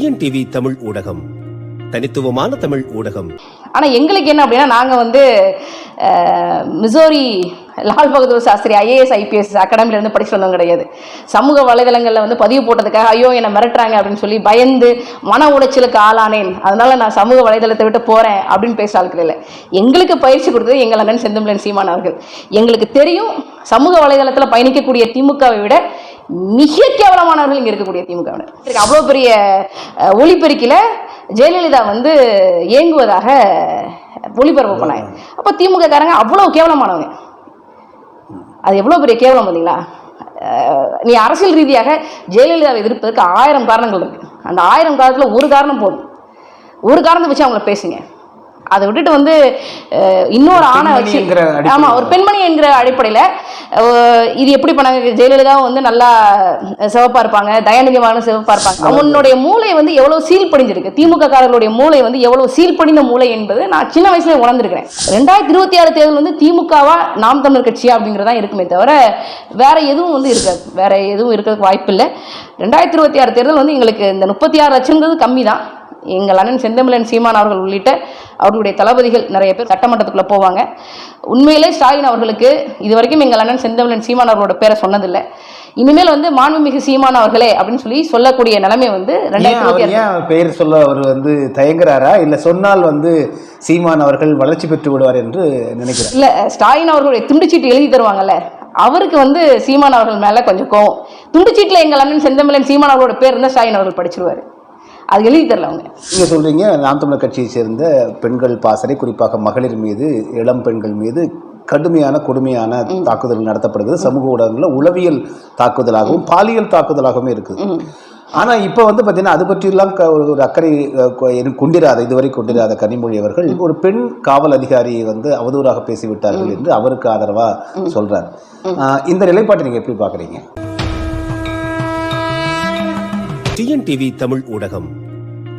TNTV Tamil ஊடகம். தனித்துவமான தமிழ் ஊடகம். ஆனால் எங்களுக்கு என்ன அப்படின்னா நாங்கள் வந்து மிசோரி லால் பகதூர் சாஸ்திரி ஐஏஎஸ் ஐபிஎஸ் அகாடமிலேருந்து படிச்சு கிடையாது. சமூக வலைதளங்களில் வந்து பதிவு போட்டதுக்காக ஐயோ என்னை மிரட்டுறாங்க அப்படின்னு சொல்லி பயந்து மன உளைச்சலுக்கு ஆளானேன். அதனால நான் சமூக வலைதளத்தை விட்டு போகிறேன் அப்படின்னு பேச ஆட்கள் இல்லை. எங்களுக்கு பயிற்சி கொடுத்தது எங்கள் அண்ணன் செந்தமிழன் சீமான் அவர்கள். எங்களுக்கு தெரியும் சமூக வலைதளத்தில் பயணிக்கக்கூடிய திமுகவை விட மிக கேவலமானவர்கள் இங்க இருக்கக்கூடிய திமுகவினர். இருக்கு அவ்வளோ பெரிய அஹ், ஜெயலலிதா வந்து இயங்குவதாக ஒளிபரப்பு பண்ணாங்க. அப்போ திமுக காரங்க அவ்வளோ கேவலமானவங்க. அது எவ்வளோ பெரிய கேவலம் பார்த்தீங்களா? நீ அரசியல் ரீதியாக ஜெயலலிதாவை எதிர்ப்பதற்கு ஆயிரம் காரணங்கள் இருக்கு. அந்த ஆயிரம் காரணத்தில் ஒரு காரணம் போதும். ஒரு காரணத்தை வச்சு அவங்கள பேசுங்க. அதை விட்டுட்டு வந்து இன்னொரு ஆணை வச்சு பெண்மணிங்கிற அடிப்படையில. ஆமா ஒரு பெண்மணி என்கிற அடிப்படையில் இது எப்படி பண்ணாங்க? ஜெயலலிதாவும் வந்து நல்லா சிவப்பா இருப்பாங்க தயாநிதிமான சிவப்பா இருப்பாங்க. அவனுடைய மூளை வந்து எவ்வளவு சீல் படிஞ்சிருக்கு. திமுக காரர்களுடைய மூளை வந்து எவ்வளவு சீல் படிந்த மூளை என்பது நான் சின்ன வயசுல உணர்ந்திருக்கிறேன். ரெண்டாயிரத்தி இருபத்தி ஆறு தேர்தல் வந்து திமுகவா நாம் தமிழர் கட்சியா அப்படிங்கிறதா இருக்குமே தவிர வேற எதுவும் வந்து இருக்காது வேற எதுவும் இருக்கிறதுக்கு வாய்ப்பு இல்லை ரெண்டாயிரத்தி இருபத்தி ஆறு தேர்தல் வந்து எங்களுக்கு இந்த முப்பத்தி ஆறு லட்சங்கிறது கம்மி தான் எங்கள் அண்ணன் செந்தமிழன் சீமான் அவர்கள் உள்ளிட்ட அவர்களுடைய தளபதிகள் நிறைய பேர் சட்டமன்றத்துக்குள்ள போவாங்க. உண்மையிலே ஸ்டாலின் அவர்களுக்கு இதுவரைக்கும் எங்கள் அண்ணன் செந்தமிழன் சீமான் அவர்களோட பேரை சொன்னதில்லை. இனிமேல் வந்து மாண்புமிகு சீமான் அவர்களே அப்படின்னு சொல்லி சொல்லக்கூடிய நிலைமை வந்து ரெண்டாயிரத்தி பெயர் சொல்ல அவர் வந்து தயங்குறாரா? இல்ல சொன்னால் வந்து சீமான் அவர்கள் வளர்ச்சி பெற்று விடுவார் என்று நினைக்கிறார். இல்ல ஸ்டாலின் அவர்களுடைய துண்டுச்சீட்டு எழுதி தருவாங்கல்ல அவருக்கு வந்து சீமான் அவர்கள் மேல கொஞ்சம் கோவம். துண்டுச்சீட்டுல எங்கள் அண்ணன் செந்தமிழன் சீமான் அவர்களோட பேர் இருந்தால் ஸ்டாலின் அவர்கள் படிச்சிருவாரு. அது எழுதி தரல அவங்க நீங்க சொல்றீங்க நாம் தமிழர் கட்சியை சேர்ந்த பெண்கள் பாசறை குறிப்பாக மகளிர் மீது இளம் பெண்கள் மீது கடுமையான கொடுமையான தாக்குதல் நடத்தப்படுகிறது. சமூக ஊடகங்களில் உளவியல் தாக்குதலாகவும் பாலியல் தாக்குதலாகவும் இருக்குது. ஆனா இப்ப வந்து பாத்தீங்கன்னா அது பற்றியெல்லாம் க- ஒரு அக்கறை கொண்டிராத இதுவரை கொண்டிராத கனிமொழி அவர்கள் ஒரு பெண் காவல் அதிகாரியை வந்து அவதூறாக பேசிவிட்டார்கள் என்று அவருக்கு ஆதரவா சொல்றார். ஆஹ், இந்த நிலைப்பாட்டை நீங்க எப்படி பாக்குறீங்க டிஎன்டிவி தமிழ் ஊடகம்.